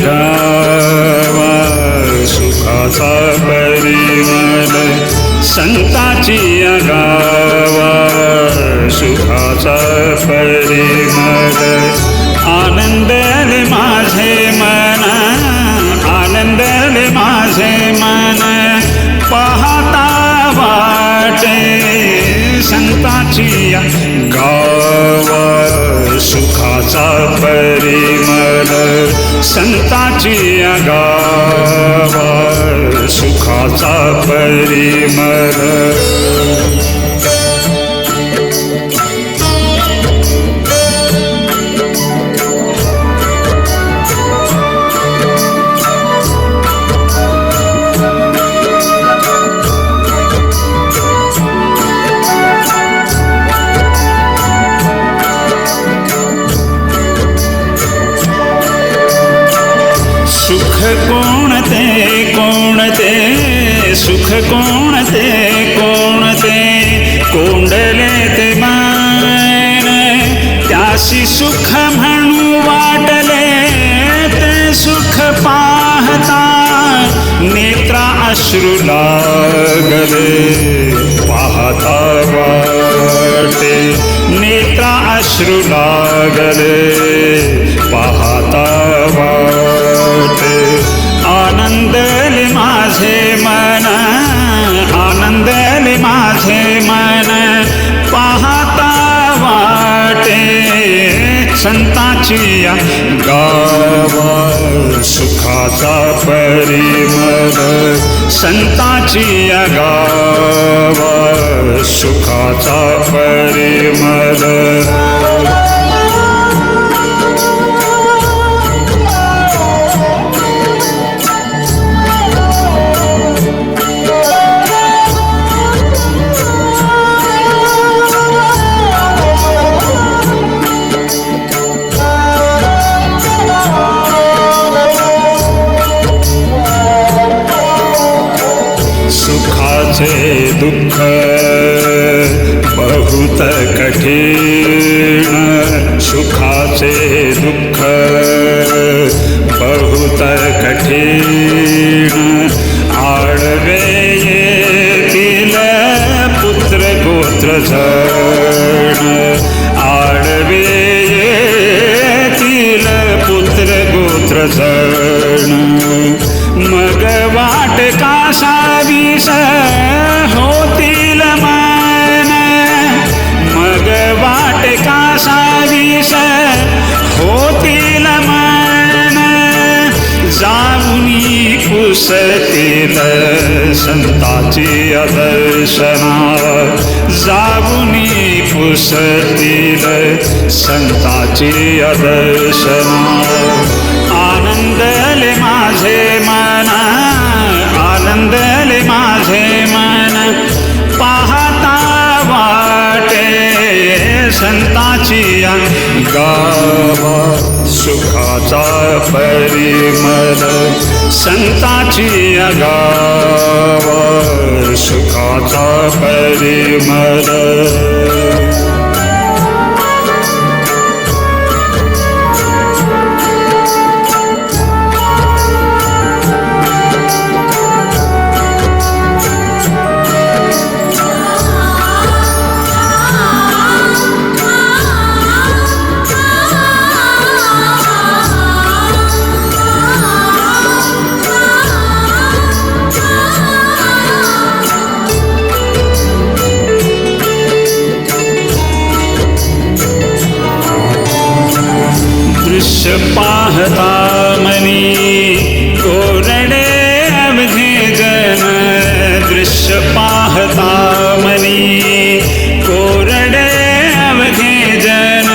गावा सुखाचा परिमल संताची गावा सुखाचा परिमल आनंदले माझे मन आनंदले माझे मन। पाहता वाटे संताची गावा। संतांचा परिमल संताची गावा सुखाचा परिमल. सुख कोणते कोणते सुख कोणते कोणते कोंडले ते मान सुख म्हणू वाटले, ते सुख पाहता। नेत्रा अश्रू लागले, पाहता वाटे। नेत्रा अश्रू लागले, पाहता आनंदले माझे मन आनंदले माझे मन, पाहता वाटे संताची गावा सुखाचा परिमल संताची गावा सुखाचा परिमल दुःख बहुत कठिन सुखा से दुख बहुत कठिन। आडवे येतील पुत्र गोत्र पुसतील संताची दर्शना जाऊनी पुसतील संताची दर्शना आनंदले माझे मन आनंदले माझे मन। पाहता वाटे संताची गावा सुखाचा परिमल संताची गावा सुखाचा परिमल। पाहता मनी कोरडे अवघे जन दृश्य पाहता मनी कोरडे अवघे जन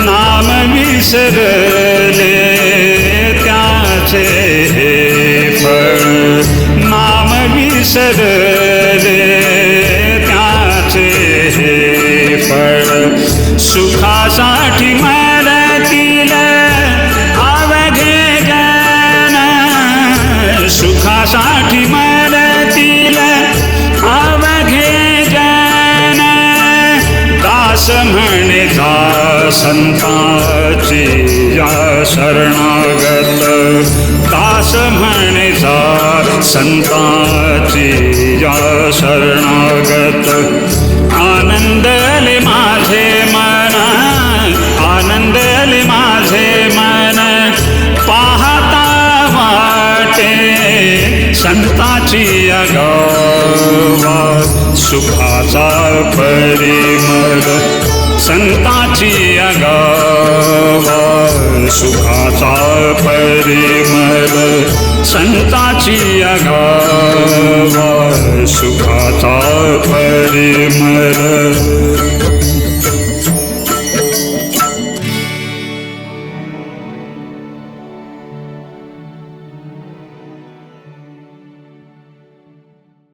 नाम विसरले त्याचे फळ नाम विसरले त्याचे फळ सुखासाठी सुखासाठी मरतील अवघे जन। दास म्हणे संताची शरणागत। दास म्हणेचा संताची या शरणागत। आनंदले माझे मन आनंदले संताची अगावा सुखाचा परिमळ. संताची अगावा सुखाचा परिमळ. संताची अगावा सुखाचा परिमळ.